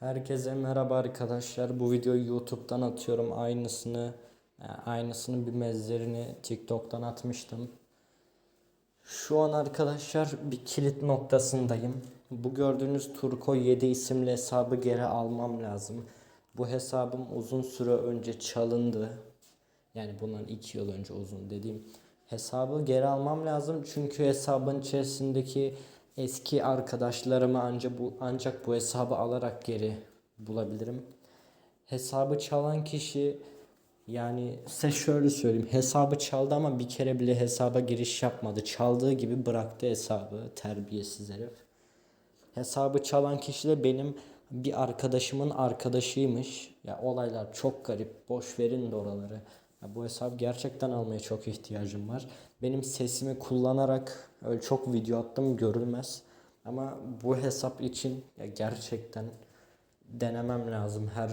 Herkese merhaba arkadaşlar. Bu videoyu YouTube'dan atıyorum. Aynısını yani aynısının bir mezlerini TikTok'tan atmıştım. Şu an arkadaşlar bir kilit noktasındayım. Bu gördüğünüz Turko 7 isimli hesabı geri almam lazım. Bu hesabım uzun süre önce çalındı. Yani bundan 2 yıl önce uzun dediğim hesabı geri almam lazım. Çünkü hesabın içerisindeki eski arkadaşlarımı ancak bu ancak bu hesabı alarak geri bulabilirim. Hesabı çalan kişi yani size şöyle söyleyeyim. Hesabı çaldı ama bir kere bile hesaba giriş yapmadı. Çaldığı gibi bıraktı hesabı. Terbiyesiz herif. Hesabı çalan kişi de benim bir arkadaşımın arkadaşıymış. Ya olaylar çok garip. Boş verin de oraları. Ya bu hesabı gerçekten almaya çok ihtiyacım var. Benim sesimi kullanarak öyle çok video attım görülmez. Ama bu hesap için ya gerçekten denemem lazım her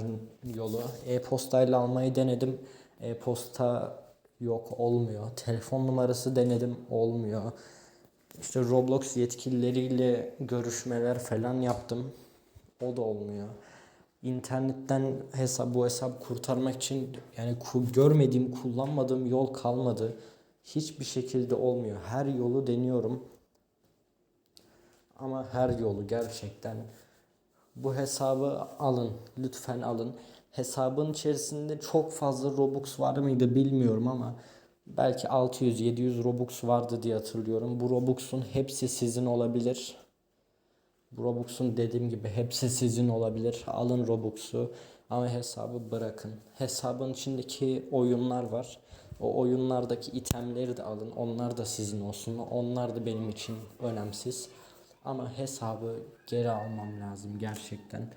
yolu. E-postayla almayı denedim. E-posta yok olmuyor. Telefon numarası denedim olmuyor. İşte Roblox yetkilileriyle görüşmeler falan yaptım. O da olmuyor. İnternetten hesap bu hesap kurtarmak için yani görmediğim, kullanmadığım yol kalmadı. Hiçbir şekilde olmuyor. Her yolu deniyorum. Ama her yolu gerçekten bu hesabı alın. Lütfen alın. Hesabın içerisinde çok fazla Robux var mıydı bilmiyorum ama belki 600-700 Robux vardı diye hatırlıyorum. Bu Robux'un hepsi sizin olabilir. Bu Robux'un dediğim gibi hepsi sizin olabilir. Alın Robux'u ama hesabı bırakın. Hesabın içindeki oyunlar var. O oyunlardaki itemleri de alın. Onlar da sizin olsun. Onlar da benim için önemsiz. Ama hesabı geri almam lazım gerçekten.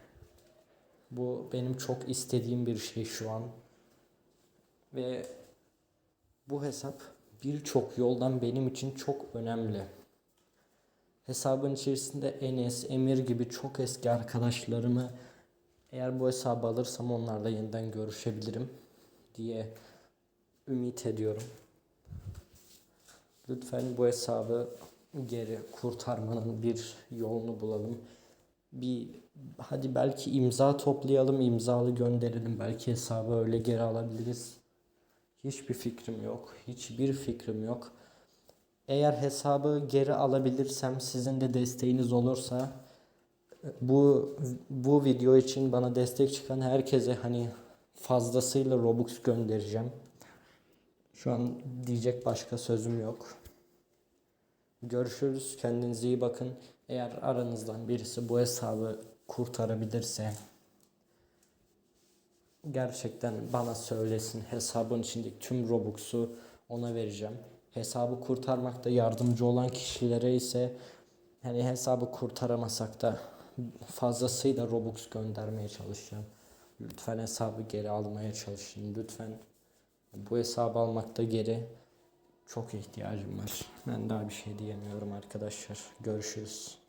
Bu benim çok istediğim bir şey şu an. Ve bu hesap birçok yoldan benim için çok önemli. Hesabın içerisinde Enes, Emir gibi çok eski arkadaşlarımı eğer bu hesabı alırsam onlarla yeniden görüşebilirim diye ümit ediyorum. Lütfen bu hesabı geri kurtarmanın bir yolunu bulalım. Bir hadi belki imza toplayalım, imzalı gönderelim. Belki hesabı öyle geri alabiliriz. Hiçbir fikrim yok. Hiçbir fikrim yok. Eğer hesabı geri alabilirsem sizin de desteğiniz olursa bu bu video için bana destek çıkan herkese hani fazlasıyla Robux göndereceğim. Şu an diyecek başka sözüm yok. Görüşürüz. Kendinize iyi bakın. Eğer aranızdan birisi bu hesabı kurtarabilirse gerçekten bana söylesin. Hesabın içindeki tüm Robux'u ona vereceğim. Hesabı kurtarmakta yardımcı olan kişilere ise hani hesabı kurtaramasak da fazlasıyla Robux göndermeye çalışacağım. Lütfen hesabı geri almaya çalışın. Lütfen bu hesabı almakta geri çok ihtiyacım var. Ben daha bir şey diyemiyorum arkadaşlar. Görüşürüz.